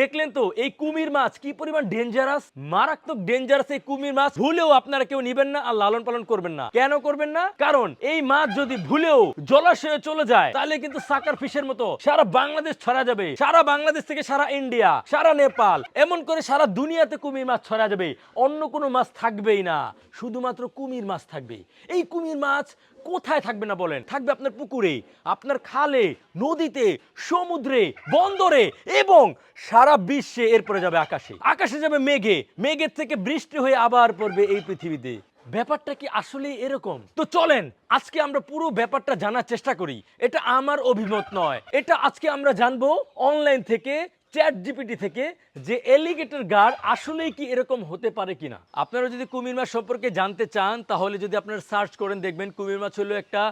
দেখলেন তো, এই কুমির মাছ কি পরিমাণ ডেঞ্জারাস মারাত্মক ডেঞ্জারাস এই কুমির মাছ। ভুলেও আপনারা কেউ নিবেন না আর লালন পালন করবেন না। কেন করবেন না? কারণ এই মাছ যদি ভুলেও জলাশয়ে চলে যায়, তাহলে কিন্তু সাকার ফিশের মতো সারা বাংলাদেশ ছড়া যাবে। সারা বাংলাদেশ থেকে সারা ইন্ডিয়া সারা নেপাল, এমন করে সারা দুনিয়াতে কুমির মাছ ছড়া যাবে। অন্য কোনো মাছ থাকবেই না। শুধুমাত্র কুমির মাছ থাকবে। এই কুমির মাছ কোথায় থাকবে না বলেন? থাকবে আপনার পুকুরে, আপনার খালে, নদীতে, সমুদ্রে, বন্দরে এবং সারা বিশ্বে এরপরে যাবে আকাশে। আকাশে যাবে মেঘে মেঘের থেকে বৃষ্টি হয়ে আবার পড়বে এই পৃথিবীতে। ব্যাপারটা কি আসলে এরকম? তো চলেন, আজকে আমরা পুরো ব্যাপারটা জানার চেষ্টা করি। এটা আমার অভিমত নয়। এটা আজকে আমরা জানব অনলাইন থেকে চ্যাট জিপিটি থেকে যে এলিগেটর গার আসলেই কি এরকম হতে পারে কিনা? আপনারা যদি কুমির মাছ সম্পর্কে জানতে চান, তাহলে যদি আপনারা সার্চ করেন, দেখবেন কুমির মাছ হলো একটা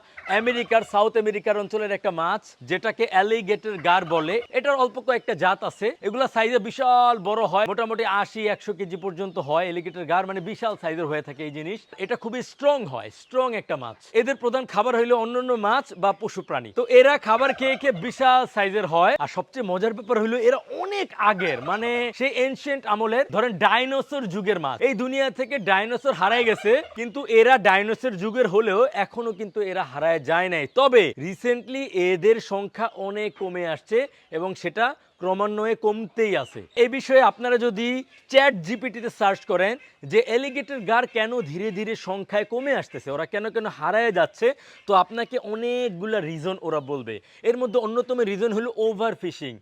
আমেরিকার, সাউথ আমেরিকার অঞ্চলের একটা মাছ, যেটাকে অ্যালিগেটর গার বলে। এটার অল্প কয়েকটা জাত আছে। এগুলা সাইজে বিশাল বড় হয়, মোটামুটি আশি, একশো কেজি পর্যন্ত হয় এলিগেটর গার মানে বিশাল সাইজের হয়ে থাকে এই জিনিস। এটা খুবই স্ট্রং হয় স্ট্রং একটা মাছ। এদের প্রধান খাবার হইল অন্যান্য মাছ বা পশু প্রাণী। তো এরা খাবার খেয়ে খেয়ে বিশাল সাইজের হয়। আর সবচেয়ে মজার ব্যাপার হলো এরা অনেক আগের মানে সেই এনশিয়েন্ট আমলের, ধরেন ডাইনোসর যুগের মাছ। এই দুনিয়া থেকে ডাইনোসর হারায় গেছে, কিন্তু এরা ডাইনোসর যুগের হলেও এখনও কিন্তু এরা হারায় যায় নাই। তবে রিসেন্টলি এদের সংখ্যা অনেক কমে আসছে এবং সেটা ক্রমান্বয়ে কমতেই আছে। এই বিষয়ে আপনারা যদি চ্যাট জিপিটিতে সার্চ করেন যে এলিগেটর গার কেন ধীরে ধীরে সংখ্যায় কমে আসতেছে, ওরা কেন কেন হারায় যাচ্ছে, তো আপনাকে অনেকগুলা রিজন ওরা বলবে। এর মধ্যে অন্যতম রিজন হলো ওভার ফিশিং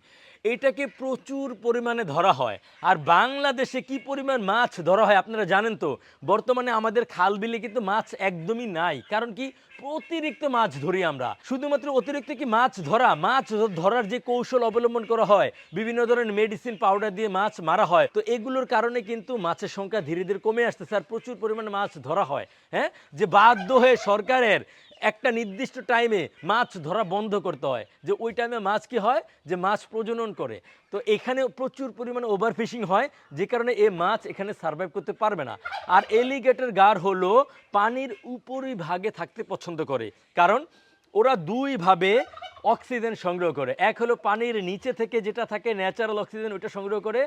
এটাকে প্রচুর পরিমাণে ধরা হয়। আর বাংলাদেশে কি পরিমাণ মাছ ধরা হয় আপনারা জানেন তো? বর্তমানে আমাদের খাল বিলে কিন্তু মাছ একদমই নাই। কারণ কি? অতিরিক্ত মাছ ধরি আমরা। শুধুমাত্র অতিরিক্ত কি মাছ ধরা? মাছ ধরার যে কৌশল অবলম্বন করা হয়, বিভিন্ন ধরনের মেডিসিন পাউডার দিয়ে মাছ মারা হয়, তো এগুলোর কারণে কিন্তু মাছের সংখ্যা ধীরে ধীরে কমে আসতেছে আর প্রচুর পরিমাণে মাছ ধরা হয়। হ্যাঁ? যে বাধ্য হয়ে সরকারের একটা নির্দিষ্ট টাইমে মাছ ধরা বন্ধ করতে হয়। যে ওই টাইমে মাছ কি হয়? যে মাছ প্রজনন করে। তো এখানে প্রচুর পরিমাণে ওভারফিশিং হয়, যে কারণে এ মাছ এখানে সার্ভাইভ করতে পারবে না। আর এলিগেটের গার হলো পানির উপরিভাগে থাকতে পছন্দ করে। কারণ ওরা দুইভাবে অক্সিজেন সংগ্রহ করে। এক হলো পানির নিচে থেকে যেটা থাকে ন্যাচারাল অক্সিজেন ওটা সংগ্রহ করে।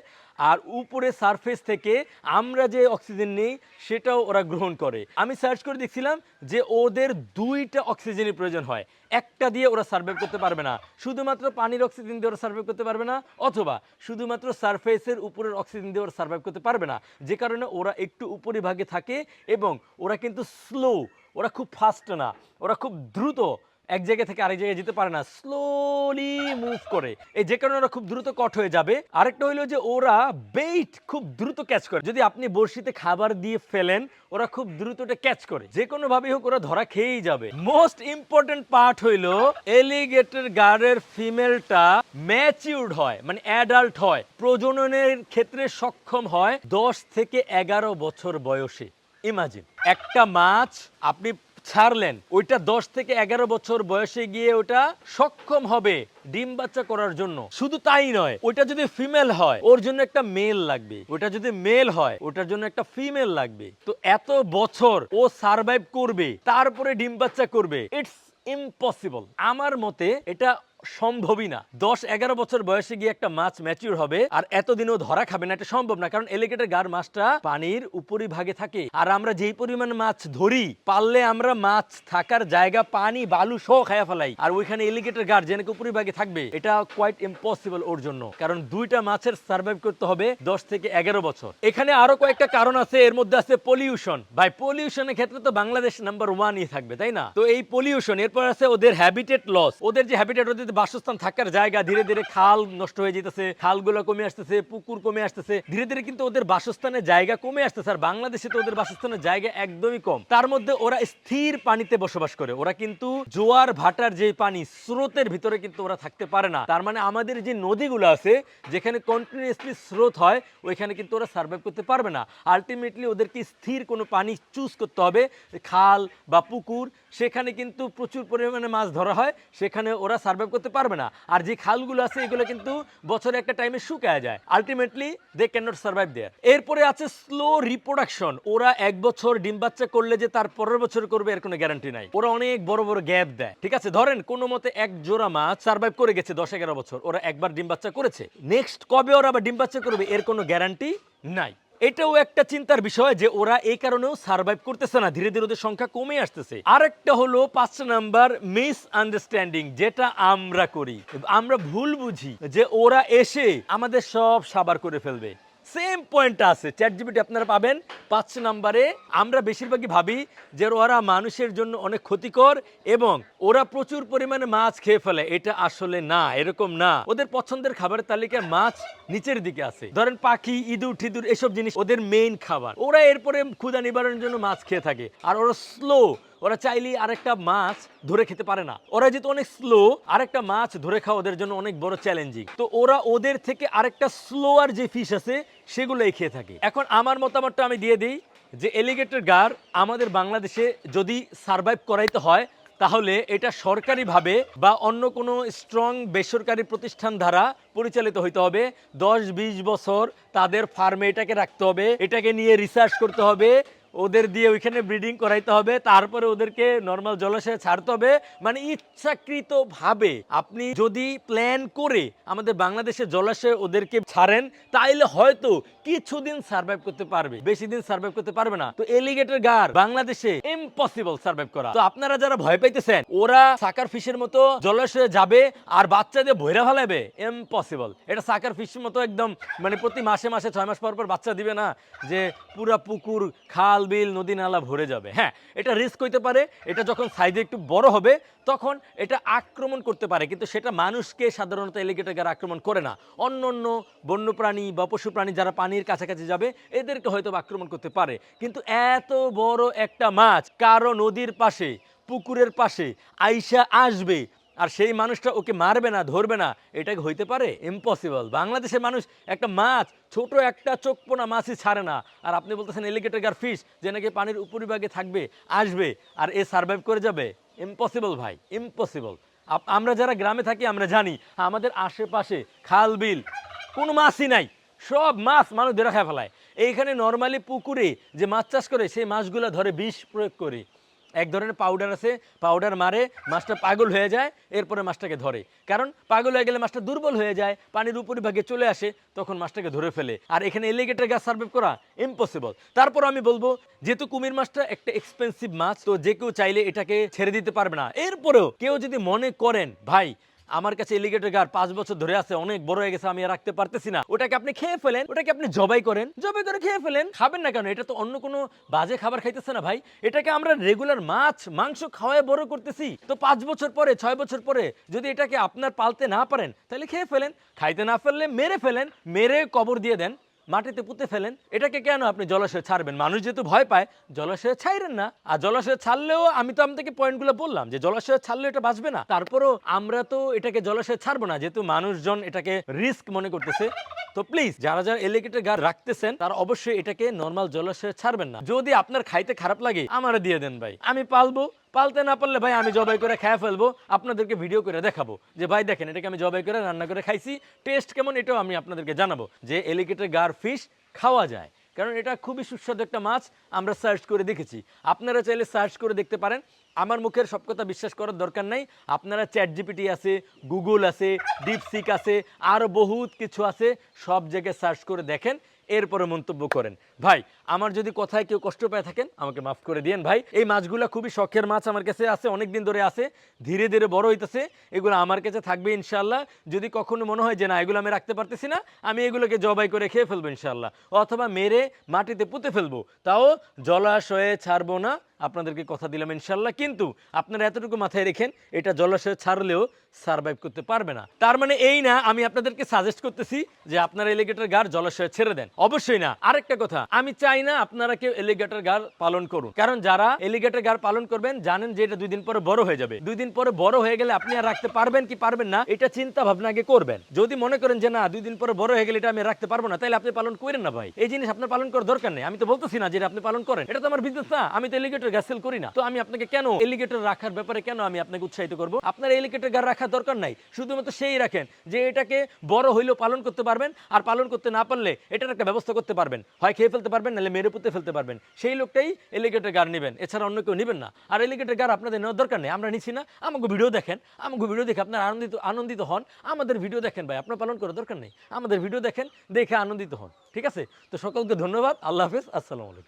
আর উপরে সারফেস থেকে আমরা যে অক্সিজেন নেই, সেটাও ওরা গ্রহণ করে। আমি সার্চ করে দেখছিলাম যে ওদের দুইটা অক্সিজেনের প্রয়োজন হয়। একটা দিয়ে ওরা সার্ভাইভ করতে পারবে না। শুধুমাত্র পানির অক্সিজেন দিয়ে ওরা সার্ভাইভ করতে পারবে না, অথবা শুধুমাত্র সারফেসের উপরের অক্সিজেন দিয়ে ওরা সার্ভাইভ করতে পারবে না। যে কারণে ওরা একটু উপরিভাগে থাকে এবং ওরা কিন্তু স্লো ওরা খুব ফাস্ট না, ওরা খুব দ্রুত এক জায়গা থেকে আরেক জায়গায় যেতে পারে না। স্লোলি মুভ করে। এই যে কারণে ওরা খুব দ্রুত কট হয়ে যাবে। আরেকটা হইল যে ওরা বেইট খুব দ্রুত ক্যাচ করে। যদি আপনি বড়শিতে খাবার দিয়ে ফেলেন, ওরা খুব দ্রুত এটা ক্যাচ করে। যে কোনো ভাবেই হোক ওরা ধরা খেয়েই যাবে। মোস্ট ইম্পর্টেন্ট পার্ট হইল এলিগেটর গার্ডের ফিমেলটা ম্যাচিউরড হয় মানে অ্যাডাল্ট হয়। প্রজননের ক্ষেত্রে সক্ষম হয় দশ থেকে এগারো বছর বয়সে। ইমাজিন একটা মাছ আপনি ছাড়লেন। ওইটা দশ থেকে এগারো বছর বয়সে গিয়ে ওটা সক্ষম হবে ডিম বাচ্চা করার জন্য। শুধু তাই নয়, ওইটা যদি ফিমেল হয়, ওর জন্য একটা মেল লাগবে। ওটা যদি মেল হয়, ওটার জন্য একটা ফিমেল লাগবে। তো এত বছর ও সারভাইভ করবে, তারপরে ডিম বাচ্চা করবে, ইটস ইম্পসিবল। আমার মতে এটা সম্ভবই না। দশ, এগারো বছর বয়সে গিয়ে একটা মাছ ম্যাচিউর হবে আর এতদিনও ধরা খাবে না, এটা সম্ভব না, কারণ এলিগেটের গার মাছটা পানির উপরি ভাগে থাকে। আর আমরা যেই পরিমাণ মাছ ধরি, পারলে আমরা মাছ থাকার জায়গা, পানি, বালু সহ খায়া ফেলাই। আর ওইখানে এলিগেটের গার যে নাকি উপরি ভাগে থাকবে, এটা কোয়াইট ইম্পসিবল ওর জন্য। কারণ দুইটা মাছের সার্ভাইভ করতে হবে দশ থেকে এগারো বছর। এখানে আরও কয়েকটা কারণ আছে, এর মধ্যে আছে পলিউশন ভাই পলিউশনের ক্ষেত্রে তো বাংলাদেশ নাম্বার ওয়ানই থাকবে, তাই না? তো এই পলিউশন এরপর আছে ওদের হ্যাবিটেট লস ওদের যে হ্যাবিটেট ওদের যে বাসস্থান থাকার জায়গা ধীরে ধীরে খাল নষ্ট হয়ে যেতেছে, খালগুলো কমে আসতেছে, পুকুর কমে আসতেছে, ধীরে ধীরে কিন্তু ওদের বাসস্থানের জায়গা কমে আসতেছে আর বাংলাদেশে তো ওদের বাসস্থানের জায়গা একদমই কম। তার মধ্যে ওরা স্থির পানিতে বসবাস করে। ওরা কিন্তু জোয়ার ভাটার যে পানি, স্রোতের ভিতরে কিন্তু ওরা থাকতে পারে না। তার মানে আমাদের যে নদীগুলো আছে, যেখানে কন্টিনিউসলি স্রোত হয়, ওইখানে কিন্তু ওরা সার্ভাইভ করতে পারবে না। আলটিমেটলি ওদেরকে স্থির কোনো পানি চুজ করতে হবে, খাল বা পুকুর। সেখানে কিন্তু প্রচুর পরিমাণে মাছ ধরা হয়, সেখানে ওরা সার্ভাইভ করতে পারবে না। আর যে খালগুলো আছে, এগুলো কিন্তু বছরে একটা টাইমে শুকায় যায়। Ultimately they cannot survive there এরপরে আছে স্লো রিপ্রোডাকশন ওরা এক বছর ডিম বাচ্চা করলে যে তার পরের বছর করবে, এর কোনো গ্যারান্টি নাই। ওরা অনেক বড় বড় গ্যাপ দেয়। ঠিক আছে, ধরেন কোনো মতে এক জোড়া মাছ সার্ভাইভ করে গেছে দশ এগারো বছর। ওরা একবার ডিম বাচ্চা করেছে। নেক্সট কবে ওরা আবার ডিম বাচ্চা করবে, এর কোনো গ্যারান্টি নাই। এটাও একটা চিন্তার বিষয় যে ওরা এই কারণেও সার্ভাইভ করতেছে না। ধীরে ধীরে ওদের সংখ্যা কমে আসতেছে। আরেকটা হলো পাঁচ নাম্বার মিস আন্ডারস্ট্যান্ডিং যেটা আমরা করি। আমরা ভুল বুঝি যে ওরা এসে আমাদের সব সাবার করে ফেলবে। সেম পয়েন্ট আছে। চ্যাট জিপিটি আপনারা পাবেন পাঁচ নাম্বারে। আমরা বেশিরভাগই ভাবি যে ওরা মানুষের জন্য অনেক ক্ষতিকর এবং ওরা প্রচুর পরিমাণে মাছ খেয়ে ফেলে। এটা আসলে না, এরকম না। ওদের পছন্দের খাবারের তালিকায় মাছ নিচের দিকে আছে। ধরেন পাখি, ইঁদুর, ঠিদুর, এসব জিনিস ওদের মেইন খাবার। ওরা এরপরে ক্ষুদা নিবারণের জন্য মাছ খেয়ে থাকে। আর ওরা স্লো ওরা চাইলেই আরেকটা মাছ ধরে খেতে পারে না। ওরা যেহেতু অনেক স্লো আরেকটা মাছ ধরে খাওয়া ওদের জন্য অনেক বড় চ্যালেঞ্জিং তো ওরা ওদের থেকে আরেকটা স্লোয়ার যে ফিশ আছে, সেগুলোই খেয়ে থাকে। এখন আমার মতামতটা আমি দিয়ে দিই যে এলিগেটর গার আমাদের বাংলাদেশে যদি সার্ভাইভ করাইতে হয়, তাহলে এটা সরকারিভাবে বা অন্য কোনো স্ট্রং বেসরকারি প্রতিষ্ঠান দ্বারা পরিচালিত হইতে হবে। দশ বিশ বছর তাদের ফার্মে এটাকে রাখতে হবে, এটাকে নিয়ে রিসার্চ করতে হবে ওদের দিয়ে ওইখানে ব্রিডিং করাইতে হবে, তারপরে ওদেরকে নর্মাল জলাশয়ে ছাড়তে হবে। মানে ইচ্ছাকৃতভাবে আপনি যদি প্ল্যান করে আমাদের বাংলাদেশের জলাশয়ে ওদেরকে ছাড়েন, তাইলে হয়তো কিছুদিন সার্ভাইভ করতে পারবে। বেশি দিন সার্ভাইভ করতে পারবে না। তো এলিগেটর গার বাংলাদেশে ইম্পসিবল সার্ভাইভ করা। তো আপনারা যারা ভয় পাইতেছেন, ওরা সাকার ফিশের মতো জলাশয়ে যাবে আর বাচ্চাদের ভৈরা ফেলাবে। ইম্পসিবল এটা সাকার ফিশের মতো একদম মানে প্রতি মাসে মাসে ছয় মাস পর পর বাচ্চা দিবে না যে পুরা পুকুর, খাল বিল, নদী, নালা ভরে যাবে। হ্যাঁ এটা রিস্ক হইতে পারে, এটা যখন সাইজে একটু বড় হবে, তখন এটা আক্রমণ করতে পারে। কিন্তু সেটা মানুষকে সাধারণত এলিগেটর আক্রমণ করে না। অন্য অন্য বন্যপ্রাণী বা পশু প্রাণী যারা পানির কাছাকাছি যাবে, এদেরকে হয়তো আক্রমণ করতে পারে। কিন্তু এত বড় একটা মাছ কারও নদীর পাশে, পুকুরের পাশে আইসা আসবে আর সেই মানুষটা ওকে মারবে না, ধরবে না, এটা হইতে পারে? ইম্পসিবল বাংলাদেশের মানুষ একটা মাছ, ছোট একটা চোখপোনা মাছই ছাড়ে না। আর আপনি বলতেছেন এলিগেটর গার ফিশ যে নাকি পানির উপরিভাগে থাকবে, আসবে, আর এ সার্ভাইভ করে যাবে? ইম্পসিবল ভাই ইম্পসিবল আমরা যারা গ্রামে থাকি, আমরা জানি, আমাদের আশেপাশে খাল, বিল, কোনো মাছই নাই। সব মাছ মানুষ ধরে ফেলায়। এইখানে নর্মালি পুকুরে যে মাছ চাষ করে, সেই মাছগুলো ধরে বিষ প্রয়োগ করে। এক ধরনের পাউডার আছে পাউডার মারে, মাছটা পাগল হয়ে যায়, এরপরে মাছটাকে ধরে। কারণ পাগল হয়ে গেলে মাছটা দুর্বল হয়ে যায়, পানির উপরিভাগে চলে আসে, তখন মাছটাকে ধরে ফেলে। আর এখানে এলিগেটের গাছ সার্ভে করা ইম্পসিবল তারপর আমি বলব, যেহেতু কুমির মাছটা একটা এক্সপেন্সিভ মাছ, তো যে কেউ চাইলে এটাকে ছেড়ে দিতে পারবে না। এরপরেও কেউ যদি মনে করেন, ভাই আমার কাছে এলিগেটর গার পাঁচ বছর ধরে আছে, অনেক বড় হয়ে গেছে, আমি রাখতে পারতেছি না। ওটাকে আপনি খেয়ে ফেলেন, ওটাকে আপনি জবাই করেন। জবাই করে খেয়ে ফেলেন, খাবেন না কেন? এটা তো অন্য কোনো বাজে খাবার খাইতেছে না ভাই। এটাকে আমরা রেগুলার মাছ, মাংস খাওয়ায় বড় করতেছি। তো পাঁচ বছর পরে, ছয় বছর পরে যদি এটাকে আপনার পালতে না পারেন, তাহলে খেয়ে ফেলেন। খাইতে না ফেললে মেরে ফেলেন, মেরে কবর দিয়ে দেন। মাটিতে পুঁতে ফেলেন, এটাকে কেন আপনি জলাশয়ে ছাড়বেন? মানুষ যেহেতু ভয় পায়, জলাশয়ে ছাইরেন না। আর জলাশয়ে ছাড়লেও আমি তো আপনাকে পয়েন্টগুলো বললাম যে জলাশয়ে ছাড়লে এটা বাঁচবে না। তারপরও আমরা তো এটাকে জলাশয়ে ছাড়বো না, যেহেতু মানুষজন এটাকে রিস্ক মনে করতেছে। তো প্লিজ যারা যারা এলিগেটর গাছ রাখতেছেন, তারা অবশ্যই এটাকে নর্মাল জলাশয়ে ছাড়বেন না। যদি আপনার খাইতে খারাপ লাগে, আমারে দিয়ে দেন ভাই। আমি পালবো পালতে না পারলে ভাই আমি জবাই করে খেয়ে ফেলব, আপনাদেরকে ভিডিও করে দেখাবো। যে ভাই দেখেন, এটাকে আমি জবাই করে রান্না করে খাইছি টেস্ট কেমন এটাও আমি আপনাদেরকে জানাব। যে এলিগেটর গার ফিশ খাওয়া যায়। কারণ এটা খুবই সুস্বাদু একটা মাছ, আমরা সার্চ করে দেখেছি। আপনারা চাইলে সার্চ করে দেখতে পারেন। আমার মুখের সব কথা বিশ্বাস করার দরকার নাই। আপনারা চ্যাট জিপিটি আছে গুগল আছে ডিপসিক আছে আরও বহুত কিছু আছে, সব জায়গায় সার্চ করে দেখেন। এরপরে মন্তব্য করেন। ভাই, আমার যদি কথায় কেউ কষ্ট পেয়ে থাকেন, আমাকে মাফ করে দিয়েন ভাই। এই মাছগুলো খুবই শখের মাছ আমার কাছে আছে অনেক দিন ধরে আছে, ধীরে ধীরে বড় হইতেছে, এগুলো আমার কাছে থাকবে ইনশাল্লাহ যদি কখনো মনে হয় যে না, এগুলো আমি রাখতে পারতেছি না, আমি এগুলোকে জবাই করে খেয়ে ফেলব ইনশাল্লাহ অথবা মেরে মাটিতে পুঁতে ফেলব। তাও জলাশয়ে ছাড়বো না আপনাদেরকে কথা দিলাম ইনশাল্লাহ কিন্তু আপনারা এতটুকু মাথায় রেখেন, এটা জলাশয়ে ছাড়লেও সার্ভাইভ করতে পারবে না। তার মানে এই না, আমি আপনাদেরকে সাজেস্ট করতেছি যে আপনারা এলিগেটর গার জলাশয়ে ছেড়ে দেন। অবশ্যই না। আরেকটা কথা, আমি চাই না আপনারা কেউ এলিগেটর গার পালন করুন। কারণ যারা এলিগেটর গার পালন করবেন, জানেন যে এটা দুই দিন পরে বড় হয়ে যাবে। দুই দিন পরে বড় হয়ে গেলে আপনি আর রাখতে পারবেন কি পারবেন না, এটা চিন্তা ভাবনা আগে করবেন। যদি মনে করেন যে না, দুই দিন পরে বড় হয়ে গেলে এটা আমি রাখতে পারব না তাহলে আপনি পালন করেন না ভাই। এই জিনিস আপনার পালন করার দরকার নেই। আমি তো বলতেছি না যে আপনি পালন করেন। এটা তো আমার বিজনেস না। আমি তো এলিগেটর এলিগেটর গাছ সেল করি না। তো আমি আপনাকে কেন এলিগেটর রাখার ব্যাপারে কেন আমি আপনাকে উৎসাহিত করব? আপনার এলিগেটর গাছ রাখার দরকার নাই। শুধুমাত্র সেই রাখেন যে এটাকে বড় হইলেও পালন করতে পারবেন, আর পালন করতে না পারলে এটার একটা ব্যবস্থা করতে পারবেন। হয় খেয়ে ফেলতে পারবেন, নাহলে মেরে পুঁতে ফেলতে পারবেন। সেই লোকটাই এলিগেটর গার নেবেন। এছাড়া অন্য কেউ নেবেন না। আর এলিগেটর গার আপনাদের নেওয়ার দরকার নেই। আমরা নিচ্ছি না। আমাকে ভিডিও দেখেন। আমাকে ভিডিও দেখে আপনার আনন্দিত আনন্দিত হন। আমাদের ভিডিও দেখেন ভাই, আপনার পালন করার দরকার নেই। আমাদের ভিডিও দেখেন, দেখে আনন্দিত হন। ঠিক আছে? তো সকলকে ধন্যবাদ। আল্লাহ হাফেজ। আসসালামু আলাইকুম।